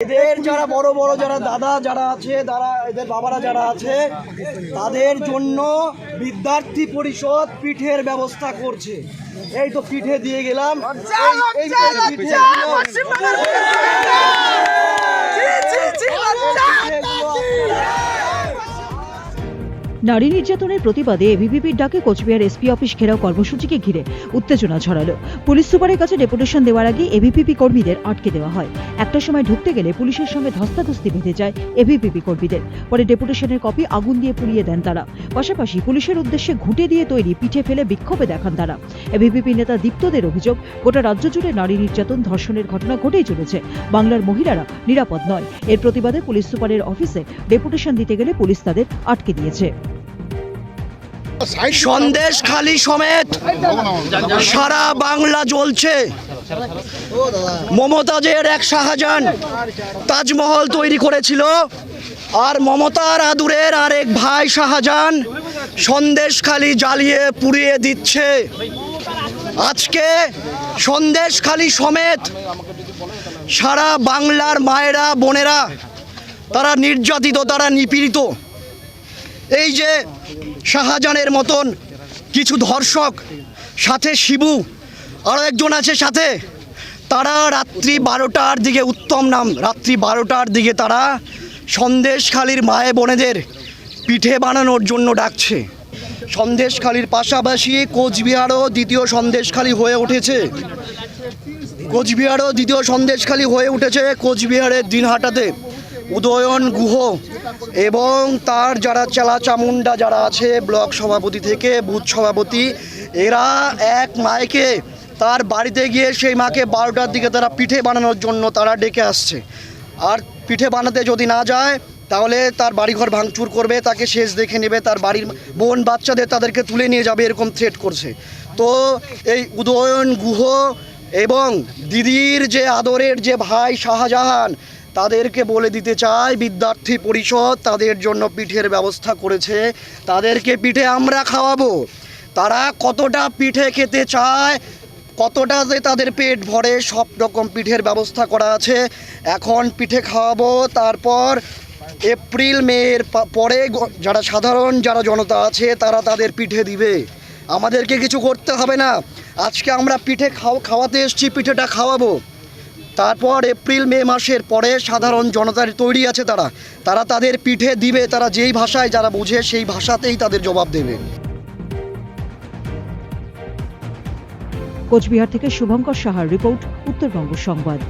এদের যারা বড় বড় যারা দাদা যারা আছে দাদা এদের বাবারা যারা আছে তাদের জন্য বিদ্যার্থী পরিষদ পিঠের ব্যবস্থা করছে। এই তো পিঠে দিয়ে গেলাম। এই পিঠে নারী নির্যাতনের প্রতিবাদে এবিভিপির ডাকে কোচবিহার এসপি অফিস ঘেরাও কর্মসূচিকে ঘিরে উত্তেজনা ছড়ালো। পুলিশ সুপারের কাছে ডেপুটেশন দেওয়ার আগে এবিপিপি কর্মীদের আটকে দেওয়া হয়। একটা সময় ঢুকতে গেলে পুলিশের সঙ্গে ধস্তাধস্তি বেঁধে যায় এবিপিপি কর্মীদের। পরে ডেপুটেশনের কপি আগুন দিয়ে পুড়িয়ে দেন তারা। পাশাপাশি পুলিশের উদ্দেশ্যে ঘুঁটে দিয়ে তৈরি পিঠে ফেলে বিক্ষোভে দেখান তারা। এবিপিপি নেতা দীপ্তদের অভিযোগ, গোটা রাজ্য জুড়ে নারী নির্যাতন ধর্ষণের ঘটনা ঘটেই চলেছে। বাংলার মহিলারা নিরাপদ নয়। এর প্রতিবাদে পুলিশ সুপারের অফিসে ডেপুটেশন দিতে গেলে পুলিশ তাদের আটকে দিয়েছে। সন্দেশ খালি সমেত সারা বাংলা জ্বলছে। মমতাজের এক শাহজাহান তাজমহল তৈরি করেছিল, আর মমতার আদুরের আরেক ভাই শাহজাহান সন্দেশ খালি জ্বালিয়ে পুড়িয়ে দিচ্ছে। আজকে সন্দেশ খালি সমেত সারা বাংলার মায়েরা, বোনেরা, তারা নির্যাতিত, তারা নিপীড়িত। এই যে শাহজাহানের মতন কিছু ধর্ষক, সাথে শিবু আরও একজন আছে সাথে, তারা রাত্রি বারোটার দিকে, উত্তম নাম, রাত্রি বারোটার দিকে তারা সন্দেশখালির মায়ে বোনেদের পিঠে বানানোর জন্য ডাকছে। সন্দেশখালির পাশাপাশি কোচবিহারও দ্বিতীয় সন্দেশখালি হয়ে উঠেছে। কোচবিহারও দ্বিতীয় সন্দেশখালি হয়ে উঠেছে কোচবিহারের দিনহাটাতে। উদয়ন গুহ এবং তার যারা চেলা চামুন্ডা যারা আছে, ব্লক সভাপতি থেকে বুথ সভাপতি, এরা এক মায়কে তার বাড়িতে গিয়ে সেই মাকে বারোটার দিকে তারা পিঠে বানানোর জন্য তারা ডেকে আসছে। আর পিঠে বানাতে যদি না যায়, তাহলে তার বাড়িঘর ভাঙচুর করবে, তাকে শেষ দেখে নেবে, তার বাড়ির বোন বাচ্চাদের তাদেরকে তুলে নিয়ে যাবে এরকম থ্রেট করছে। তো এই উদয়ন গুহ এবং দিদির যে আদরের যে ভাই শাহজাহান তাদেরকে বলে দিতে চাই, বিদ্যার্থী পরিষদ তাদের জন্য পিঠের ব্যবস্থা করেছে। তাদেরকে পিঠে আমরা খাওয়াবো। তারা কতটা পিঠে খেতে চায়, কতটা যে তাদের পেট ভরে, সব রকম পিঠের ব্যবস্থা করা আছে। এখন পিঠে খাওয়াবো, তারপর এপ্রিল মের পরে যারা সাধারণ, যারা জনতা আছে, তারা তাদের পিঠে দিবে। আমাদেরকে কিছু করতে হবে না। আজকে আমরা পিঠে খাও, খাওয়াতে এসছি, পিঠেটা খাওয়াবো। তারপর এপ্রিল, মে মাসের পরে সাধারণ জনতার তৈরি আছে তারা। তারা তাদের পিঠে দিবে, তারা যেই ভাষায় যারা বুঝে সেই ভাষাতেই তাদের জবাব দেবে। কোচবিহার থেকে শুভঙ্কর সাহার রিপোর্ট, উত্তরবঙ্গ সংবাদ।